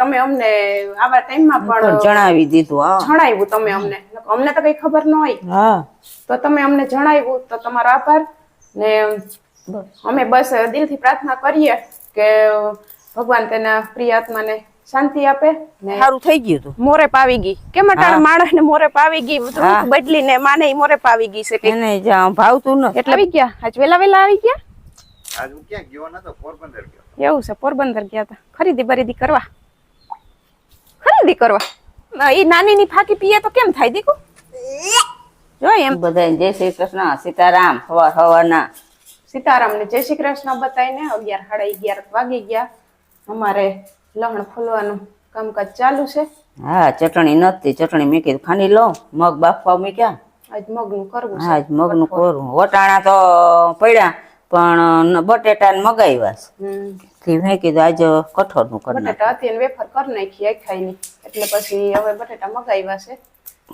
તમે અમને આવા ટાઈમમાં પણ જણાવી દીધું હા. જણાવ્યું તમે અમને. અમને તો કઈ ખબર ન હોય. હા. તો તમે અમને જણાવ્યું તો તમારો આભાર. ને અમે બસ દિલથી પ્રાર્થના કરીએ કે ભગવાન તેના પ્રિય આત્માને શાંતિ આપે ને સારું થઈ ગયું તું. મોરે પાવી ગઈ. કેમ અટાણે માણસ ને મોરે પાવી ગઈ? બદલી ને માને મોરે પાવી ગઈ છે કે એને ભાવતું ન. એટલે આવી ગયા? આજ વેલા વેલા આવી ગયા? આજ હું ક્યાં ગયો નતો? પોરબંદર ગયો. એવું છે પોરબંદર ગયા હતા ખરીદી બરીદી કરવા. ખરીદી કરવા એ નાની ની ફાકી પીએ તો કેમ થાય દીકુ? જો એમ. બધા જય શ્રી કૃષ્ણ સીતારામ હવાર હવાના સીતારામ ને જય શ્રી કૃષ્ણ બતાવીને અગિયાર સાડા અગિયાર વાગી ગયા. અમારે લહણ ફોલવાનું કામકાજ ચાલુ છે. હા ચટણી નથી ચટણી મેં કીધું ખાંડી લઉં. મગ બાફવા મૂક્યા. આજ મગનું કરવું આજ મગનું કોરું. વટાણા તો પડ્યા પણ બટેટા ને મગાવ્યા છે. થી મેં કીધું આજે કઠોળનું કરી બટેટા હતી વેફર કરી નાખી ખાઈ એટલે પછી હવે બટેટા મગાવ્યા છે.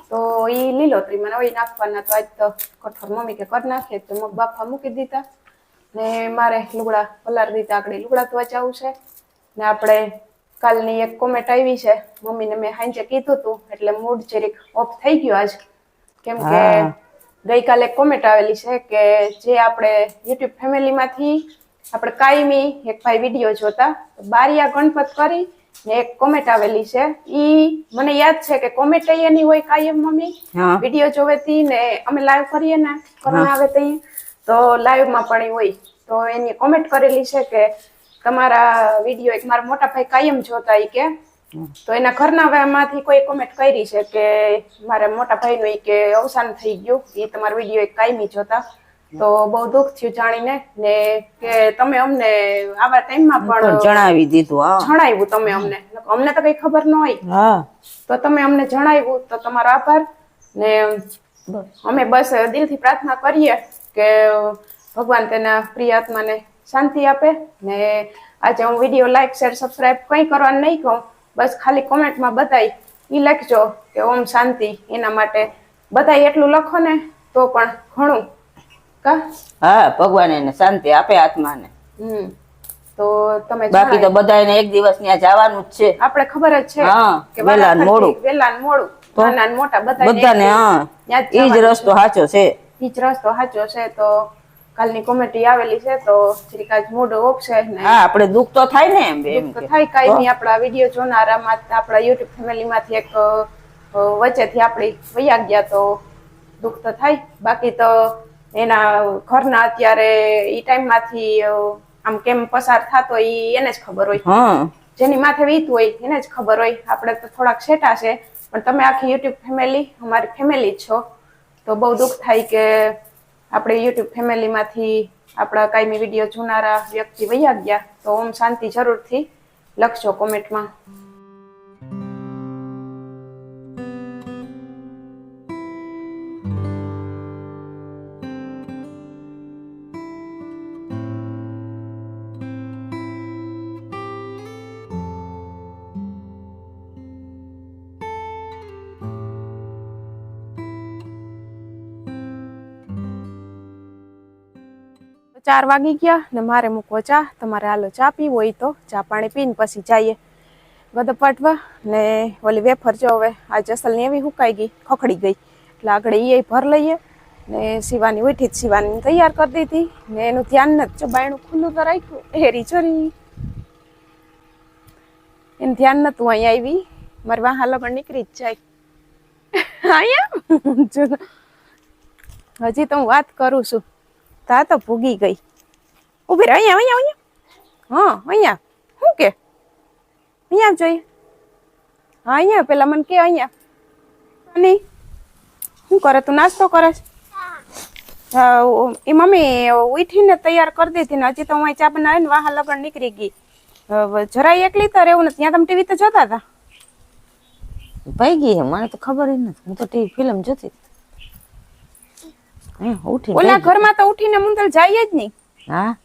તો એ લીલોતરીમાં હવે નાખવાના તો આજ તો કઠોળ મમ્મી કે કરી નાખે તો મગ બાફા મૂકી દીધા. ને મારે લુગડા પલાર દીધા આગળ લુગડા ધોવા છે. ને આપણે કાલની એક કોમેન્ટ આવી છે મમ્મીને મેં હાંજે કીધું હતું એટલે મૂડ જરીક ઓફ થઈ ગયો આજ. કેમ કે. ગઈકાલે કોમેન્ટ આવેલી છે કે જે આપણે યુટ્યુબ ફેમિલીમાંથી આપણે કાયમી એક ભાઈ વીડિયો જોતા બારિયા ગણપત કરી ને એક કોમેન્ટ આવેલી છે. ઈ મને યાદ છે કે કોમેન્ટ એની હોય કાયમ મમ્મી. વીડિયો વીડિયો જોવેતી ને અમે લાઈવ કરીએ ને કોરોના આવે તો લાઈવમાં પણ હોય. તો એની કોમેન્ટ કરેલી છે કે તમારા વીડિયો એક મારા મોટા ભાઈ કાયમ જોતા ઈ કે. તો એના ઘરના માંથી કોઈ કોમેન્ટ કરી છે કે મારા મોટા ભાઈનું કે અવસાન થઈ ગયું. એ તમારો વીડિયો એક કાયમી જોતા. તો બહુ દુઃખ થયું જાણીને ને કે તમે અમને આવા ટાઈમમાં પણ જણાવી દીધું હા. જણાવ્યું તમે અમને. અમને તો કઈ ખબર ન હોય. હા. તો તમે અમને જણાવ્યું તો તમારો આભાર. ને અમે બસ દિલથી પ્રાર્થના કરીએ કે ભગવાન તેના પ્રિય આત્માને શાંતિ આપે. ને આજે હું વીડિયો લાઈક શેર સબસ્ક્રાઇબ કંઈ કરવાનું નહીં કહું. બસ ખાલી કોમેન્ટમાં બતાવી ઈ લખજો કે ઓમ શાંતિ એના માટે. બધાય એટલું લખો ને તો પણ ઘણું કા? હા ભગવાન એને શાંતિ આપે આત્માને. હમ. તો તમે બાકી તો. બધાને એક દિવસ ત્યાં જવાનું જ છે. આપણે ખબર જ છે કે વેલા મોડું. વેલા મોડું. નાના મોટા બધા બધાને હા ઈ જ રસ્તો સાચો છે. ઈ જ રસ્તો સાચો છે તો કાલની કોમેટી આવેલી છે તો જરીક મોડો મૂડ ઓફ ને હા આપણે દુઃખ તો થાય ને એમ એમ તો થાય કાઈ નહીં આપણા વીડિયો જોનારામાં આપણા યુટ્યુબ ફેમિલીમાંથી એક વચ્ચેથી આપણે વયા ગયા તો દુઃખ તો થાય. બાકી તો એના ઘરના અત્યારે ઈ ટાઈમમાંથી આમ કેમ પસાર થતો ઈ એને જ ખબર હોય. જેની માથે વીત હોય એને જ ખબર હોય. આપણે તો થોડાક છેટા છે પણ તમે આખી યુટ્યુબ ફેમિલી અમારી ફેમિલી જ છો. તો બહુ દુઃખ થાય કે આપણે યુટ્યુબ ફેમિલીમાંથી આપણા કાયમી વીડિયો જોનારા વ્યક્તિ વૈયા ગયા. તો ઓમ શાંતિ જરૂરથી લખજો કોમેન્ટમાં. ચાર વાગી ગયા ને મારે મૂકવો ચા, તમારે હાલો ચા પીવો હોય તો. ચા પાણી પીને પછી જઈએ. ગદ પાટવા ને ઓલી વેફર જો હવે આ જસલની એવી હુકાઈ ગઈ, ખખડી ગઈ. એટલે આગળ એ ભર લઈએ ને સીવાની ઉઠી જ સીવાની તૈયાર કરી દીધી ને એનું ધ્યાન નથી જો બાયણું ખુલ્લું તો રાખ્યું. હેરી ચોરી એનું ધ્યાન નતું અહીંયા આવી. મારી વાહ લગણ નીકળી જ જાય. અહીંયા? હજી તો હું વાત કરું છું. તા તો ભૂગી ગઈ. ઊભી રહે, અહીંયા અહીંયા અહીંયા. હા, અહીંયા. શું કે? અહીંયા જોઈએ. હા, અહીંયા, પેલા મને કે અહીંયા. અને શું કરે તું? નાસ્તો કરે એ મમ્મી, ઉઠીને તૈયાર કરી દીધી ને હજી તો હું ચા બનાવીને વાહ લગન નીકળી ગઈ. જરાય એકલી તો રહેવું નથી. ત્યાં તમે ટીવી તો જોતા હતા? ભાઈ ગઈ મને તો ખબર જ નથી. હું તો ટીવી ફિલ્મ જોતી ઉઠી ઓલા ઘરમાં તો ઉઠીને મુંદલ જાય જ નહીં. હા?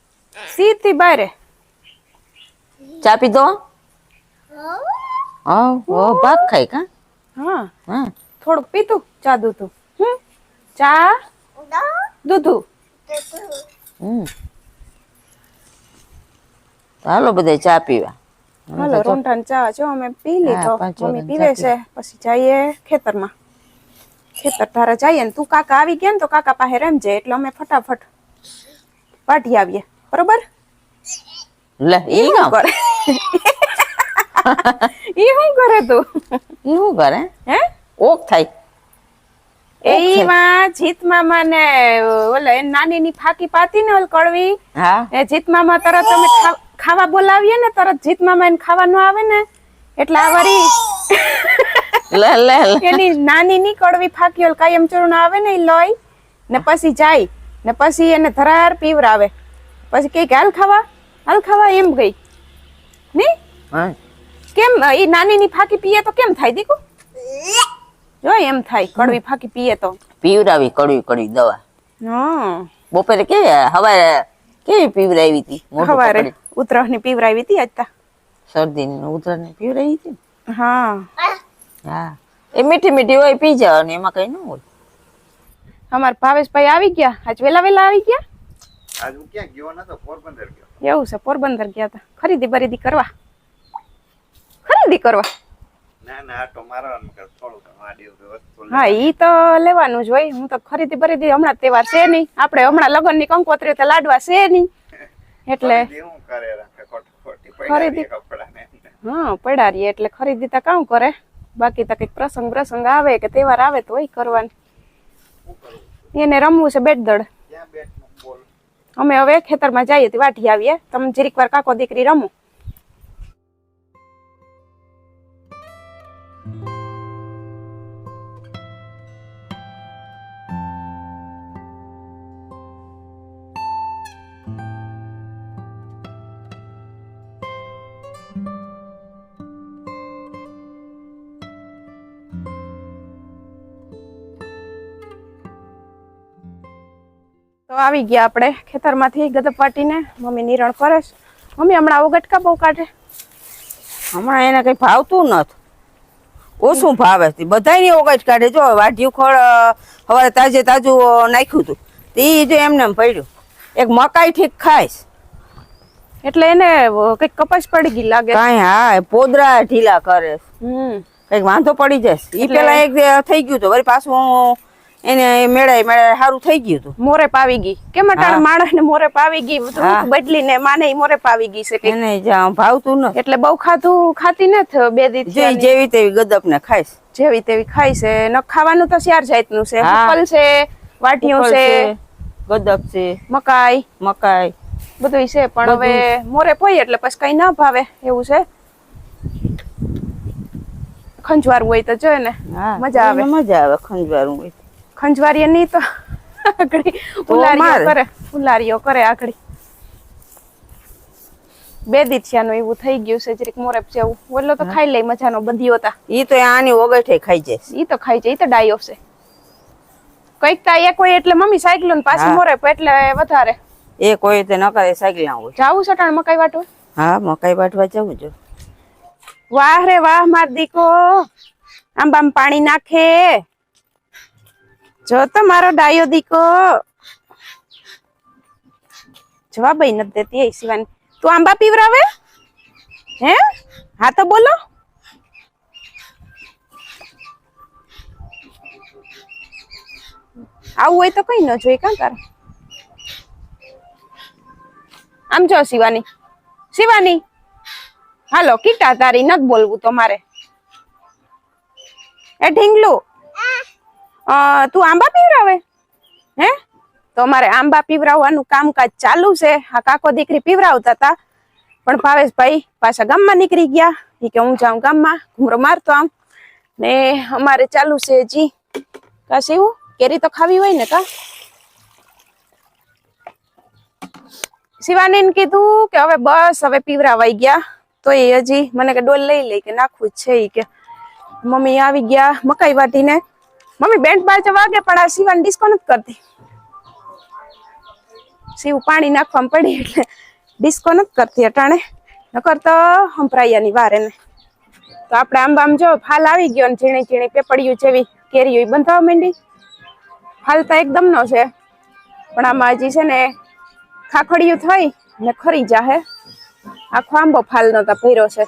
સીધી બારે. ચા પીધો હા ઓ ભાગ ખાઈ કા? હા. હા. થોડુંક પીતું ચા દૂધું. હમ? ચા દૂધું. હમ. હાલો બધા ચા પીવા. હાલો રોંઢાન ચા જો અમે પી લીધો. મમ્મી પીવે છે પછી જઈએ ખેતરમાં. ખેતર ધારે જઈએ ને તું કાકા આવી ગયા ને તો કાકા પાસે રમજે એટલે અમે ફટાફટ પાઠી આવીએ. બરોબર? લે ઈ શું કરે? ઈ શું કરે તું? ઈ શું કરે? હે? ઓક થાય. એમાં જીત મામા ને ઓલે નાની ની ફાકી પાતી ને ઓલ કડવી? હા. એ જીત મામા તરત અમે ખાવા બોલાવીએ ને તરત જીત મામા એને ખાવા ન આવે ને. એટલે આ વળી લે લે એની નાની ની કડવી ફાકી ઓલ કાયમ ચૂર્ણ આવે ને લઈ ને પછી જાય ને પછી એને ધરાર પીવરાવે પછી કઈ હાલ ખાવા હાલ ખાવા એમ ગઈ. ની? કેમ એ નાની ની ફાકી પીએ તો કેમ થાય દીકુ? જો એમ થાય કડવી ફાકી પીએ તો. પીવરાવી કડવી કડવી દવા. હા. બપોરે કે હવારે કેવી પીવરાવી હતી હવારે. ઉતરાહની પીવરાવી હતી આજ તા. શરદી ને ની પીવડાવી હતી હા. હા. એ મીઠી મીઠી હોય પી જવાની એમાં કઈ ન હોય. અમાર ભાવેશભાઈ આવી ગયા? આજ વેલા વેલા આવી ગયા? આજ હું ક્યાં ગયો નતો પોરબંદર ગયો. એવું છે પોરબંદર ગયા હતા ખરીદી બરીદી કરવા? ખરીદી કરવા? ના ના મારવાનું વસ્તુ હા ઈ તો લેવાનું જ હોય. હું તો ખરીદી બરીદી હમણાં તહેવાર છે નહીં. આપણે હમણાં લગ્નની કંકોત્રી તો લાડવા છે નહીં. એટલે ખરીદી હા પડારીએ એટલે ખરીદી તો કામ કરે? બાકી તો કંઈક પ્રસંગ પ્રસંગ આવે કે તહેવાર આવે તો હોય કરવાની. એને રમવું છે બેટ બોલ? અમે હવે ખેતરમાં જઈએ વાટી આવીએ. તમે જરીક વાર કાકો દીકરી રમો. તો આવી ગયા આપણે ખેતરમાંથી ગદપ વાટીને. મમ્મી નિરણ કરે છે. મમ્મી હમણાં ઓગટકા બહુ કાઢે. હમણાં એને કંઈ ભાવતું નથી. ઓછું ભાવે છે? બધાને એવો ગટ કાઢે. જો વાઢ્યું ખળ હવે તાજે તાજું નાખ્યું હતું તે જો એમને એમ પડ્યું. એક મકાઈ ઠીક ખાઈશ. એટલે એને કંઈક કપાસ પડી ગઈ લાગે. કાંઈ હા પોદરા ઢીલા કરે હમ. કંઈક વાંધો પડી જશે. એ પેલા એક થઈ ગયું તો વળી પાછું એને મેળાય મેળાય સારું થઈ ગયું હતું. મોરે પાવી ગઈ. કેમ અટાણે. માણસ ને મોરે પાવી ગઈ? બદલી ને માને મોરે પાવી ગઈ છે એને ભાવતું ન. એટલે બહુ ખાધું ખાતી નથી બે દી જેવી તેવી ગદપ ને ખાઈશ. જેવી તેવી ખાય છે. ન ખાવાનું તો ચાર જાતનું છે. ફલ છે વાટિયું છે ગદપ છે. મકાઈ. મકાઈ. બધું છે પણ હવે મોરે પોઈ એટલે પછી કઈ ના ભાવે. એવું છે? ખંજવારું હોય તો જોઈએ ને. મજા આવે. મજા આવે ખંજવારું હોય ખંજવારીએ નહીં તો આગળી ઉલારીઓ કરે ઉલારીઓ કરે આગળી. બે દીથિયાનું એવું થઈ ગયું છે જરીક મોરેપ જેવું. ઓલો તો ખાઈ લે મજાનો બંધીઓ હતા ઈ તો આની ઓગઠે ખાઈ જાય ઈ તો ખાઈ જાય ઈ તો ડાયો છે. કંઈક તા એક હોય એટલે મમ્મી સાયકલ ને પાછી. મોરેપ એટલે વધારે. એ કોઈ તે ન કરે સાયકલ ના હોય. જાવું સટાણ મકાઈ વાટવા? હા મકાઈ વાટવા જવું જો. વાહ રે વાહ માર દીકો. આંબામાં પાણી નાખે. જો તો મારો ડાયો દીકો. જવાબ નથી દેતી શિવાની. તું આંબા પીવરાવે? હે? હા તો બોલો. આવું હોય તો કઈ ન જોઈ કાં તારે? આમ જો શિવાની. શિવાની. હાલો, કીટા તારી નથી બોલવું તમારે એ ઢીંગલું. તું આંબા પીવરાવે હે? તો અમારે આંબા પીવરાવવાનું કામકાજ ચાલુ છે. આ કાકો દીકરી પીવરાવતા હતા પણ ભાવેશભાઈ પાછા ગામમાં નીકળી ગયા. એ કે હું જાઉં ગામમાં, ઘૂમરો મારતો આમ ને અમારે ચાલુ છે જી કા શિવું કેરી તો ખાવી હોય ને કા? શિવાનીને કીધું કે હવે બસ હવે પીવરાવાઈ ગયા. તો એ હજી મને કે ડોલ લઈ લઈ કે નાખવું જ છે એ કે. મમ્મી આવી ગયા મકાઈ વાટીને. મમ્મી, બેન્ટ બાજુ વાગે, પણ આ શિવાની ડિસ્કો નથી કરતી. શિવ પાણી નાખવામાં પડી એટલે ડિસ્કો કરતી અટાણે. નકર તો હંભરાયાની વાર એને. તો આપણે આંબામ જો, ફાલ આવી ગયો ને ઝીણી ઝીણી પેપડિયું જેવી કેરીઓ બંધાવા માંડી. ફાલ તો એકદમ નો છે. પણ આમાં હજી છે ને ખાખડિયું થઈ ને ખરી જાહે. આખો આંબો ફાલ નો તો ભર્યો છે.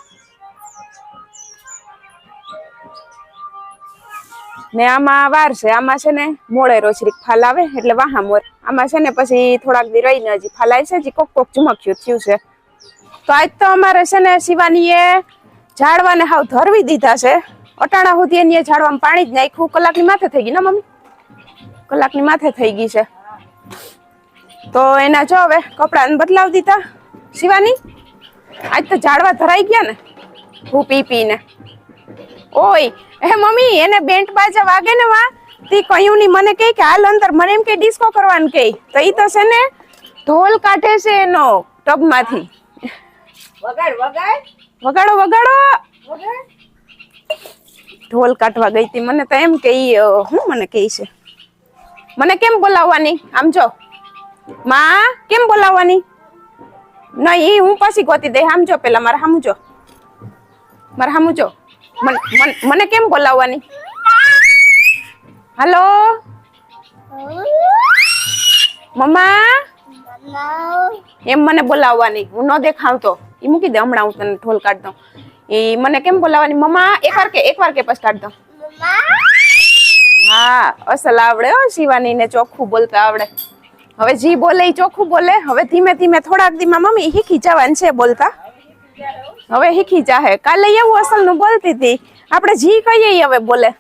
ને આમાં વાર છે, આમાં છે ને મોડે રોજરીક ફાલ આવે, એટલે વાહા મોર. આમાં છે ને પછી થોડાક દી રહીને હજી ફાલ આવે છે, હજી કોક કોક ચુમક્યું થયું છે. તો આજ તો અમારે છે ને શિવાનીએ ઝાડવાને હાવ ધરવી દીધા છે. અટાણા સુધી એની ઝાડવામાં પાણી જ નાખ્યું. કલાકની માથે થઈ ગઈ ને મમ્મી? કલાકની માથે થઈ ગઈ છે. તો એના જો હવે કપડાને બદલાવી દીધા. શિવાની, આજ તો ઝાડવા ધરાઈ ગયા ને. હું પી પીને ઓય એ મમ્મી એને બેન્ટ બાજા વાગે ને વા? તી કહ્યું ની મને કહે કે હાલ અંદર મને એમ કે ડિસ્કો કરવાનું કહી. તો ઈ તો છે ને ઢોલ કાઢે છે એનો ટબમાંથી. વગાડ વગાડ. વગાડો વગાડો. ઢોલ કાઢવા ગઈ હતી મને તો એમ કે ઈ હું મને કહે છે? મને કેમ બોલાવવાની? આમ જો. માં કેમ બોલાવવાની? ના ઈ હું પછી ગોતી દે આમ જો પેલા મારે સામું જો. મારે સામું જો. મન- કેમ બોલાવવાની? હલો? મમ્મા? એમ મને બોલાવવાની. હું ન દેખાવ તો એ મૂકી દે હમણાં હું તને ઢોલ કાઢ દઉં ઈ મને કેમ બોલાવવાની? મમ્મા, એકવાર કે એકવાર કે પછી કાઢ દઉં હા, અસલ આવડે હો શિવાની ને ચોખ્ખું બોલતા આવડે. હવે જી બોલે એ ચોખ્ખું બોલે. હવે ધીમે ધીમે થોડાક દીમાં મમ્મી શીખી જવાનું છે બોલતા. હવે શીખી જાહે. કાલે એવું અસલનું બોલતી હતી. આપણે જી કહીએ હવે બોલે.